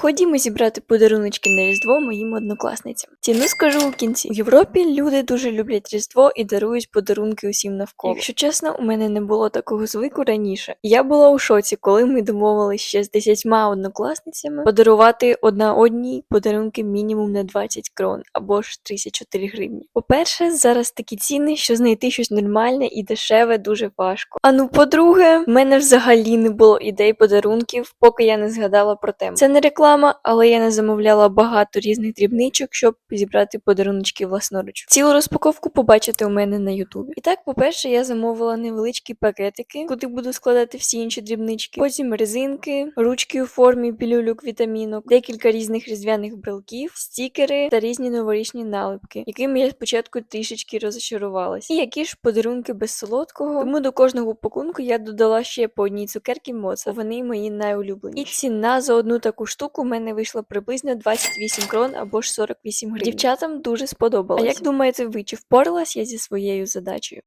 ходімо зібрати подаруночки на Різдво моїм однокласницям. Ціну скажу у кінці. У Європі люди дуже люблять Різдво і дарують подарунки усім навколо. Якщо чесно, у мене не було такого звику раніше. Я була у шоці, коли ми домовились ще з десятьма однокласницями подарувати одна одній подарунки мінімум на 20 крон або ж 34 гривні. По-перше, зараз такі ціни, що знайти щось нормальне і дешеве дуже важко. А ну, по-друге, в мене взагалі не було ідей подарунків, поки я не згадала про тему. Це не реклама, але я не замовляла багато різних дрібничок, щоб зібрати подаруночки власноруч. Цілу розпаковку побачите у мене на Ютубі. І так, по-перше, я замовила невеличкі пакетики, куди буду складати всі інші дрібнички. Потім резинки, ручки у формі пілюлюк вітамінок, декілька різних різдвяних брелків, стікери та різні новорічні налипки, якими я спочатку трішечки розчарувалась. І які ж подарунки без солодкого. Тому до кожного пакунку я додала ще по одній цукерки моца. Вони мої найулюбленіші. І ціна за одну таку штуку в мене вийшло приблизно 28 крон або ж 48 гривень. Дівчатам дуже сподобалось. А як думаєте ви, чи впоралась я зі своєю задачею?